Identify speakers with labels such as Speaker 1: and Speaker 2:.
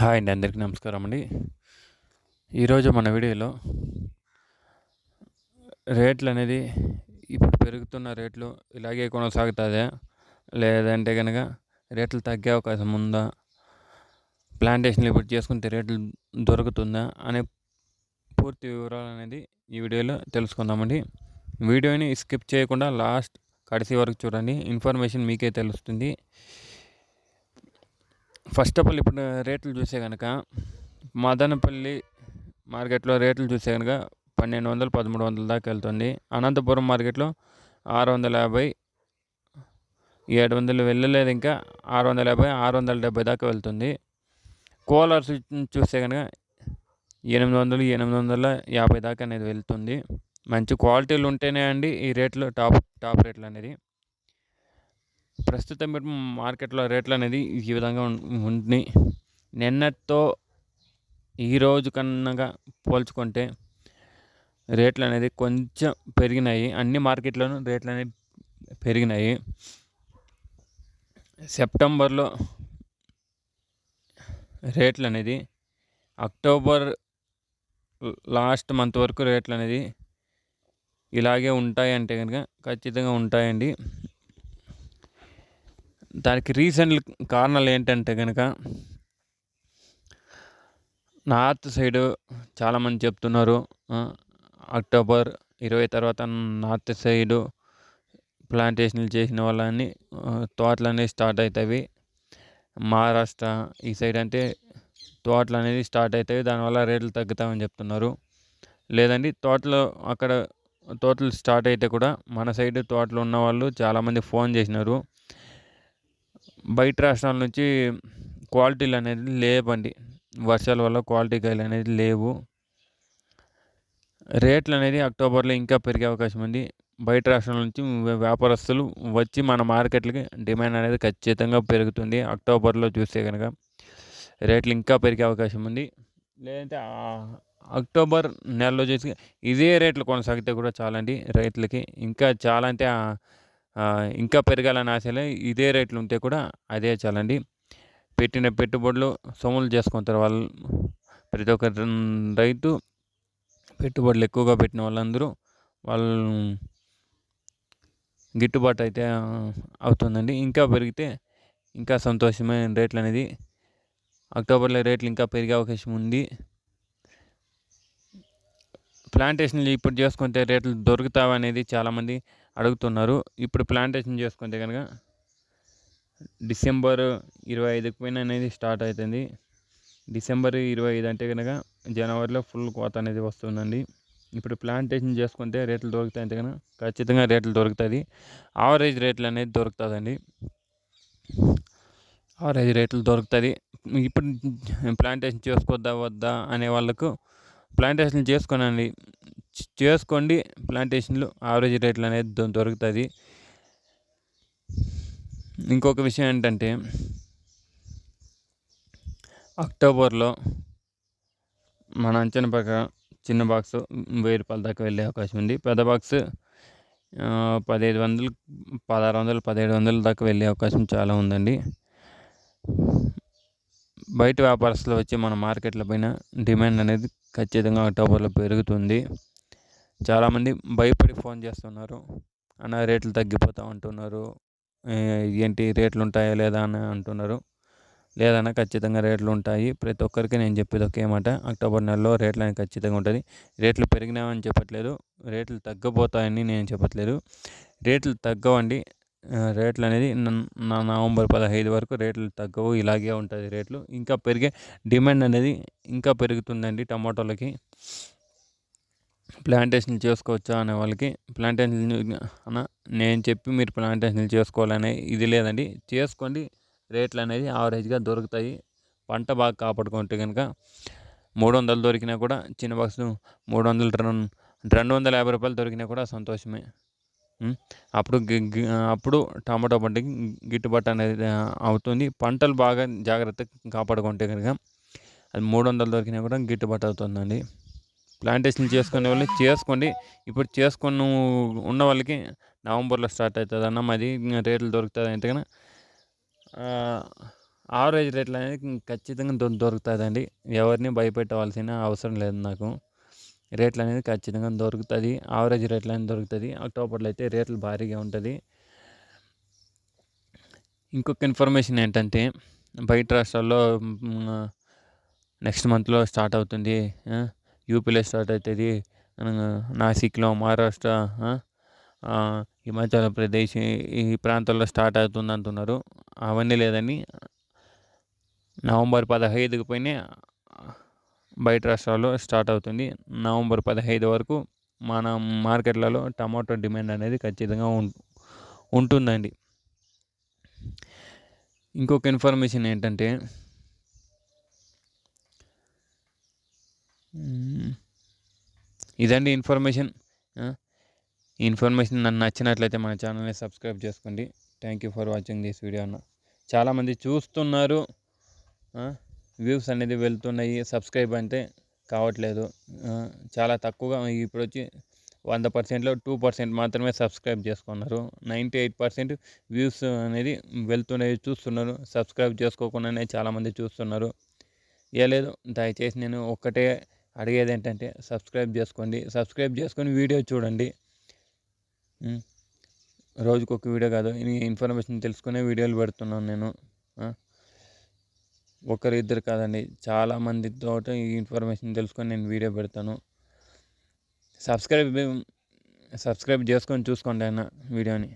Speaker 1: Hi అండి అందరికీ నమస్కారం అండి. ఈరోజు మన వీడియోలో రేట్లు అనేది ఇప్పుడు పెరుగుతున్న రేట్లు ఇలాగే కొనసాగుతుందా లేదంటే కనుక రేట్లు తగ్గే అవకాశం ఉందా? ప్లాంటేషన్లు ఇప్పుడు చేసుకుంటే రేట్లు దొరుకుతుందా? అనే పూర్తి వివరాలు అనేది ఈ వీడియోలో తెలుసుకుందామండి. వీడియోని స్కిప్ చేయకుండా లాస్ట్ కడిసి వరకు చూడండి. ఇన్ఫర్మేషన్ మీకే తెలుస్తుంది. ఫస్ట్ ఆఫ్ ఆల్ ఇప్పుడు రేట్లు చూసే కనుక మదనపల్లి మార్కెట్లో రేట్లు చూసే కనుక పన్నెండు వందలు పదమూడు వందల దాకా వెళ్తుంది. అనంతపురం మార్కెట్లో ఆరు వందల యాభై ఏడు వందలు వెళ్ళలేదు ఇంకా ఆరు వందల యాభై ఆరు వందల డెబ్బై దాకా వెళ్తుంది. కోలార్స్ చూస్తే కనుక ఎనిమిది వందలు ఎనిమిది వందల యాభై దాకా అనేది వెళ్తుంది. మంచి క్వాలిటీలు ఉంటేనే అండి ఈ రేట్లు టాప్ టాప్ రేట్లు అనేది. ప్రస్తుతం మీరు మార్కెట్లో రేట్లు అనేది ఈ విధంగా ఉంది నిన్నటితో ఈరోజు కన్నాగా పోల్చుకుంటే రేట్లు అనేది కొంచెం పెరిగినాయి. అన్ని మార్కెట్లోనూ రేట్లు అనేవి పెరిగినాయి. సెప్టెంబర్లో రేట్లు అనేది అక్టోబర్ లాస్ట్ మంత్ వరకు రేట్లు అనేది ఇలాగే ఉంటాయి అంటే కనుక ఖచ్చితంగా ఉంటాయండి. దానికి రీసెంట్ కారణాలు ఏంటంటే కనుక నార్త్ సైడు చాలామంది చెప్తున్నారు అక్టోబర్ ఇరవై తర్వాత నార్త్ సైడు ప్లాంటేషన్లు చేసిన వాళ్ళని తోటలు అనేవి స్టార్ట్ అవుతాయి. మహారాష్ట్ర ఈ సైడ్ అంటే తోటలు అనేది స్టార్ట్ అవుతాయి. దానివల్ల రేట్లు తగ్గుతామని చెప్తున్నారు. లేదండి తోటలో అక్కడ తోటలు స్టార్ట్ అయితే కూడా మన సైడ్ తోటలు ఉన్న వాళ్ళు చాలామంది ఫోన్ చేసినారు. బయట రాష్ట్రాల నుంచి క్వాలిటీలు అనేది లేవండి. వర్షాల వల్ల క్వాలిటీ కాయలు అనేది లేవు. రేట్లు అనేది అక్టోబర్లో ఇంకా పెరిగే అవకాశం ఉంది. బయట రాష్ట్రాల నుంచి వ్యాపారస్తులు వచ్చి మన మార్కెట్లకి డిమాండ్ అనేది ఖచ్చితంగా పెరుగుతుంది. అక్టోబర్లో చూస్తే కనుక రేట్లు ఇంకా పెరిగే అవకాశం ఉంది. లేదంటే అక్టోబర్ నెలలో చేసి ఇదే రేట్లు కొనసాగితే కూడా చాలండి రైతులకి. ఇంకా చాలా అంటే ఇంకా పెరగాలని ఆశలే ఇదే రేట్లు ఉంటే కూడా అదే చాలండి. పెట్టిన పెట్టుబడులు సొమ్ములు చేసుకుంటారు వాళ్ళు ప్రతి ఒక్క రైతు పెట్టుబడులు ఎక్కువగా పెట్టిన వాళ్ళందరూ వాళ్ళు గిట్టుబాటు అయితే అవుతుందండి. ఇంకా పెరిగితే ఇంకా సంతోషమైన రేట్లు అనేది అక్టోబర్లో రేట్లు ఇంకా పెరిగే అవకాశం ఉంది. ప్లాంటేషన్లు ఇప్పుడు చేసుకుంటే రేట్లు దొరుకుతావు అనేది చాలామంది అడుగుతున్నారు. ఇప్పుడు ప్లాంటేషన్ చేసుకుంటే కనుక డిసెంబర్ ఇరవై ఐదుకి పోయిన అనేది స్టార్ట్ అవుతుంది. డిసెంబర్ ఇరవై ఐదు అంటే కనుక జనవరిలో ఫుల్ కోత అనేది వస్తుందండి. ఇప్పుడు ప్లాంటేషన్ చేసుకుంటే రేట్లు దొరుకుతాయి అంటే కనుక ఖచ్చితంగా రేట్లు దొరుకుతుంది ఆవరేజ్ రేట్లు అనేది దొరుకుతుందండి. ఆవరేజ్ రేట్లు దొరుకుతుంది ఇప్పుడు ప్లాంటేషన్ చేసుకోవద్దా వద్దా అనే వాళ్ళకు ప్లాంటేషన్ చేసుకోనండి. చేసుకోండి. ప్లాంటేషన్లు ఆవరేజ్ రేట్లు అనేది దొరుకుతుంది. ఇంకొక విషయం ఏంటంటే అక్టోబర్లో మన అంచనా ప్రకారం చిన్న బాక్స్ వెయ్యి రూపాయల దాకా వెళ్ళే అవకాశం ఉంది. పెద్ద బాక్స్ పదిహేను వందలు పదహారు వందలు పదిహేడు వందల దాకా వెళ్ళే అవకాశం చాలా ఉందండి. బయట వ్యాపారస్తులు వచ్చి మన మార్కెట్ల పైన డిమాండ్ అనేది ఖచ్చితంగా అక్టోబర్లో పెరుగుతుంది. చాలామంది భయపడి ఫోన్ చేస్తున్నారు. అన్న రేట్లు తగ్గిపోతూ ఉంటున్నారు. ఏంటి రేట్లు ఉంటాయా లేదా అని అంటున్నారు. లేదన్నా ఖచ్చితంగా రేట్లు ఉంటాయి ప్రతి ఒక్కరికి నేను చెప్పేది ఒకే మాట. అక్టోబర్ నెలలో రేట్లు అనేది ఖచ్చితంగా ఉంటుంది రేట్లు పెరిగినామని చెప్పట్లేదు. రేట్లు తగ్గబోతాయని నేను చెప్పట్లేదు. రేట్లు తగ్గవండి. రేట్లు అనేది నవంబర్ పదహైదు వరకు రేట్లు తగ్గవు ఇలాగే ఉంటుంది రేట్లు. ఇంకా పెరిగే డిమాండ్ అనేది ఇంకా పెరుగుతుందండి టమాటోలకి. ప్లాంటేషన్ చేసుకోవచ్చా అనే వాళ్ళకి. ప్లాంటేషన్ అన్న నేను చెప్పి మీరు ప్లాంటేషన్ చేసుకోవాలనే ఇది లేదండి. చేసుకోండి రేట్లు అనేది యావరేజ్గా దొరుకుతాయి. పంట బాగా కాపాడుకుంటే కనుక మూడు వందలు దొరికినా కూడా చిన్న బాక్స్ మూడు వందలు రెండు రెండు వందల యాభై రూపాయలు దొరికినా కూడా సంతోషమే. అప్పుడు అప్పుడు టమాటో పంటకి గిట్టుబాటు అనేది అవుతుంది. పంటలు బాగా జాగ్రత్తగా కాపాడుకుంటే కనుక అది మూడు వందలు దొరికినా కూడా గిట్టుబాటు అవుతుందండి. ప్లాంటేషన్ చేసుకునే వాళ్ళు చేసుకోండి. ఇప్పుడు చేసుకున్న ఉన్న వాళ్ళకి నవంబర్లో స్టార్ట్ అవుతుంది అన్న మరి రేట్లు దొరుకుతుంది అంటే కనుక ఆవరేజ్ రేట్లు అనేది ఖచ్చితంగా దొరుకుతుందండి. ఎవరిని భయపెట్టవలసిన అవసరం లేదు నాకు. రేట్లు అనేది ఖచ్చితంగా దొరుకుతుంది. ఆవరేజ్ రేట్లు అనేది దొరుకుతుంది. అక్టోబర్లో అయితే రేట్లు భారీగా ఉంటుంది. ఇంకొక ఇన్ఫర్మేషన్ ఏంటంటే బయట రాష్ట్రాల్లో నెక్స్ట్ మంత్లో స్టార్ట్ అవుతుంది. యూపీలో స్టార్ట్ అవుతుంది. నాసిక్లో మహారాష్ట్ర హిమాచల్ ప్రదేశ్ ఈ ప్రాంతాల్లో స్టార్ట్ అవుతుంది అంటున్నారు. అవన్నీ లేదని నవంబర్ పదహైదుకు పైనే బయట రాష్ట్రాల్లో స్టార్ట్ అవుతుంది. నవంబర్ పదహైదు వరకు మన మార్కెట్లలో టమాటో డిమాండ్ అనేది ఖచ్చితంగా ఉంటుందండి. ఇంకొక ఇన్ఫర్మేషన్ ఏంటంటే ఇదండి ఇన్ఫర్మేషన్. ఇన్ఫర్మేషన్ నన్ను నచ్చినట్లయితే మన ఛానల్ని సబ్స్క్రైబ్ చేసుకోండి. Thank you for watching this video అన్న. చాలామంది చూస్తున్నారు. వ్యూస్ అనేది వెళ్తున్నాయి. సబ్స్క్రైబ్ అంటే కావట్లేదు. చాలా తక్కువగా ఇప్పుడు వచ్చి వంద పర్సెంట్లో టూ పర్సెంట్ మాత్రమే సబ్స్క్రైబ్ చేసుకున్నారు. నైంటీ ఎయిట్ పర్సెంట్ వ్యూస్ అనేది వెళ్తున్నాయి చూస్తున్నారు. సబ్స్క్రైబ్ చేసుకోకుండానే చాలామంది చూస్తున్నారు. ఏ లేదు దయచేసి నేను ఒక్కటే అడిగేది ఏంటంటే సబ్స్క్రైబ్ చేసుకోండి. సబ్స్క్రైబ్ చేసుకొని వీడియో చూడండి. రోజుకొక వీడియో కాదు ఇన్ఫర్మేషన్ తెలుసుకునే వీడియోలు పెడుతున్నాను నేను. ఒకరు ఇద్దరు కాదండి చాలామందితో ఈ ఇన్ఫర్మేషన్ తెలుసుకొని నేను వీడియో పెడతాను. సబ్స్క్రైబ్ సబ్స్క్రైబ్ చేసుకొని చూసుకోండి అయినా వీడియోని.